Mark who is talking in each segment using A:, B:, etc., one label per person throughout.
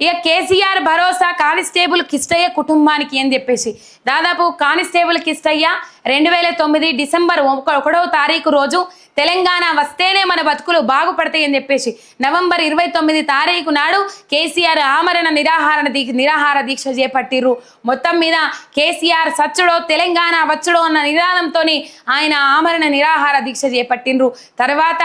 A: ఇక కేసీఆర్ భరోసా కానిస్టేబుల్ కిష్టయ్య కుటుంబానికి అని చెప్పేసి? దాదాపు కానిస్టేబుల్ కిష్టయ్య రెండు వేల తొమ్మిది డిసెంబర్ ఒక- ఒకటో తారీఖు రోజు తెలంగాణ వస్తేనే మన బతుకులు బాగుపడతాయి అని చెప్పేసి నవంబర్ ఇరవై తొమ్మిది తారీఖు నాడు కేసీఆర్ ఆమరణ నిరాహార దీక్ష నిరాహార దీక్ష చేపట్టిర్రు. మొత్తం మీద కేసీఆర్ సచ్చుడో తెలంగాణ వచ్చుడో అన్న నినాదంతో ఆయన ఆమరణ నిరాహార దీక్ష చేపట్టిండ్రు తర్వాత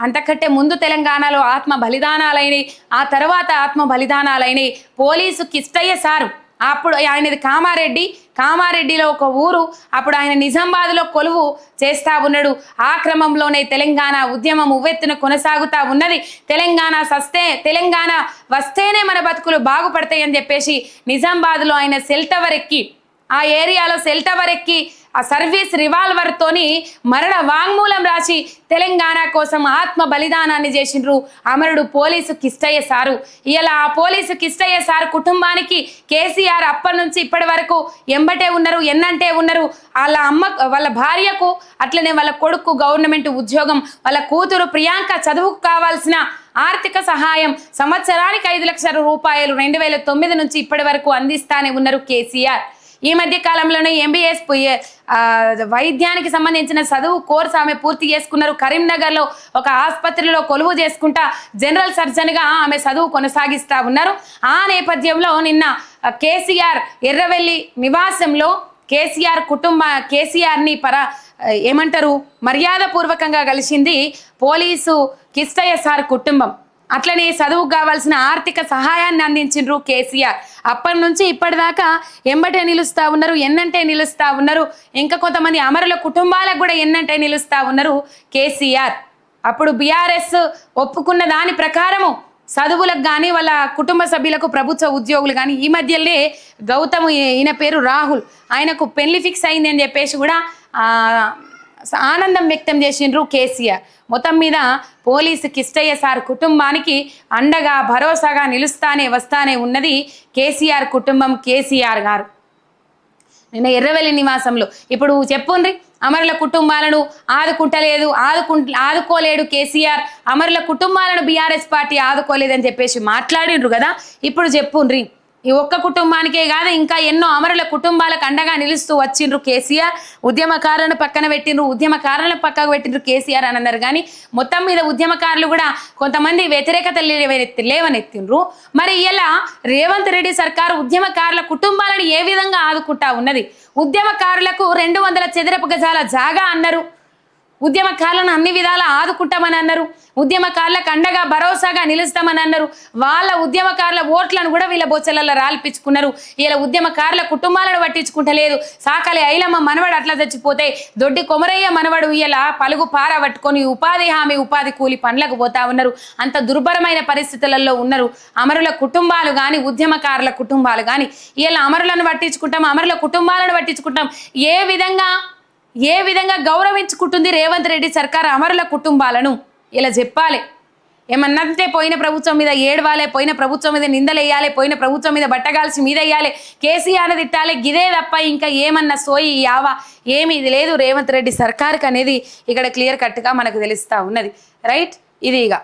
A: అంతకంటే ముందు తెలంగాణలో ఆత్మ బలిదానాలైనవి ఆ తర్వాత ఆత్మ బలిదానాలైనవి పోలీసు కిష్టయ్య సారు అప్పుడు ఆయనది కామారెడ్డి. కామారెడ్డిలో ఒక ఊరు. అప్పుడు ఆయన నిజామాబాద్లో కొలువు చేస్తా ఉన్నాడు. ఆ క్రమంలోనే తెలంగాణ ఉద్యమం ఉవ్వెత్తున కొనసాగుతా ఉన్నది. తెలంగాణ సస్తే తెలంగాణ వస్తేనే మన బతుకులు బాగుపడతాయి అని చెప్పేసి నిజామాబాద్లో ఆయన సెల్ టవర్ ఎక్కి ఆ ఏరియాలో సెల్ టవర్ ఎక్కి ఆ సర్వీస్ రివాల్వర్ తోని మరణ వాంగ్మూలం రాసి తెలంగాణ కోసం ఆత్మ బలిదానాన్ని చేసిండ్రు అమరుడు పోలీసు కిష్టయ్య సారు. ఇలా ఆ పోలీసు కిష్టయ్య సారు కుటుంబానికి కేసీఆర్ అప్పటి నుంచి ఇప్పటి వరకు ఎంబటే ఉన్నారు ఎన్నంటే ఉన్నారు. వాళ్ళ అమ్మ వాళ్ళ భార్యకు అట్లనే వాళ్ళ కొడుకు గవర్నమెంట్ ఉద్యోగం వాళ్ళ కూతురు ప్రియాంక చదువుకు కావాల్సిన ఆర్థిక సహాయం సంవత్సరానికి ఐదు లక్షల రూపాయలు రెండు వేల తొమ్మిది నుంచి ఇప్పటి వరకు అందిస్తానే ఉన్నారు కేసీఆర్. ఈ మధ్య కాలంలోనే ఎంబీఎస్ వైద్యానికి సంబంధించిన చదువు కోర్స్ ఆమె పూర్తి చేసుకున్నారు. కరీంనగర్లో ఒక ఆసుపత్రిలో కొలువు చేసుకుంటా జనరల్ సర్జన్గా ఆమె చదువు కొనసాగిస్తా ఉన్నారు. ఆ నేపథ్యంలో నిన్న కేసీఆర్ ఎర్రవెల్లి నివాసంలో కేసీఆర్ కుటుంబ కేసీఆర్ని పర ఏమంటారు మర్యాదపూర్వకంగా కలిసింది పోలీసు కిష్టయ్య సార్ కుటుంబం. అట్లనే చదువుకు కావాల్సిన ఆర్థిక సహాయాన్ని అందించిండ్రు కేసీఆర్. అప్పటి నుంచి ఇప్పటిదాకా ఎంబటే నిలుస్తా ఉన్నారు ఎన్నంటే నిలుస్తా ఉన్నారు ఇంకా కొంతమంది అమరుల కుటుంబాలకు కూడా ఎన్నంటే నిలుస్తా ఉన్నారు కేసీఆర్. అప్పుడు బీఆర్ఎస్ ఒప్పుకున్న దాని ప్రకారము చదువులకు కానీ వాళ్ళ కుటుంబ సభ్యులకు ప్రభుత్వ ఉద్యోగులు కానీ ఈ మధ్యలో గౌతమ్ ఈయన పేరు రాహుల్ ఆయనకు పెళ్ళి ఫిక్స్ అయింది అని చెప్పేసి కూడా ఆనందం వ్యక్తం చేసిండ్రు కేసీఆర్. మొత్తం మీద పోలీసు కిష్టయ్య సార్ కుటుంబానికి అండగా భరోసాగా నిలుస్తానే వస్తానే ఉన్నది కేసీఆర్ కుటుంబం కేసీఆర్ గారు. నిన్న ఎర్రవెల్లి నివాసంలో ఇప్పుడు చెప్పుండ్రి అమరుల కుటుంబాలను ఆదుకుంటలేదు ఆదుకు ఆదుకోలేడు కేసీఆర్. అమరుల కుటుంబాలను బీఆర్ఎస్ పార్టీ ఆదుకోలేదని చెప్పేసి మాట్లాడిండ్రు కదా ఇప్పుడు చెప్పుండ్రి. ఈ ఒక్క కుటుంబానికే కాదు ఇంకా ఎన్నో అమరుల కుటుంబాలకు అండగా నిలుస్తూ వచ్చిండ్రు కేసీఆర్. ఉద్యమకారులను పక్కన పెట్టిండ్రు ఉద్యమకారులను పక్కకు పెట్టిండ్రు కేసీఆర్ అని అన్నారు. కానీ మొత్తం మీద ఉద్యమకారులు కూడా కొంతమంది వ్యతిరేకత లేవనెత్తి లేవనెత్తిండ్రు. మరి ఇలా రేవంత్ రెడ్డి సర్కారు ఉద్యమకారుల కుటుంబాలను ఏ విధంగా ఆదుకుంటా ఉన్నది? ఉద్యమకారులకు రెండు వందల చదరపు గజాల జాగా అన్నారు. ఉద్యమకారులను అన్ని విధాలా ఆదుకుంటామని అన్నారు. ఉద్యమకారులకు అండగా భరోసాగా నిలుస్తామని అన్నారు. వాళ్ళ ఉద్యమకారుల ఓట్లను కూడా వీళ్ళ బొచ్చలలో రాల్పించుకున్నారు. వీళ్ళ ఉద్యమకారుల కుటుంబాలను పట్టించుకుంటలేదు. సాకలి ఐలమ్మ మనవడు అట్లా చచ్చిపోతే దొడ్డి కొమరయ్య మనవడు ఇలా పలుగు పార పట్టుకొని ఉపాధి హామీ ఉపాధి కూలి పనులకు పోతా ఉన్నారు. అంత దుర్భరమైన పరిస్థితులలో ఉన్నారు. అమరుల కుటుంబాలు కానీ ఉద్యమకారుల కుటుంబాలు కానీ వీళ్ళ అమరులను పట్టించుకుంటాం అమరుల కుటుంబాలను పట్టించుకుంటాం. ఏ విధంగా ఏ విధంగా గౌరవించుకుంటుంది రేవంత్ రెడ్డి సర్కార్ అమరుల కుటుంబాలను? ఇలా చెప్పాలి. ఏమన్నంటే పోయిన ప్రభుత్వం మీద ఏడవాలే పోయిన ప్రభుత్వం మీద నిందలేయాలి పోయిన ప్రభుత్వం మీద బట్టగాల్సి మీద వేయాలి కేసీఆర్ తిట్టాలి గిదే తప్ప ఇంకా ఏమన్నా సోయి యావా? ఏమీ ఇది లేదు. రేవంత్ రెడ్డి సర్కార్కి అనేది ఇక్కడ క్లియర్ కట్గా మనకు తెలుస్తూ ఉన్నది. రైట్? ఇది ఇక.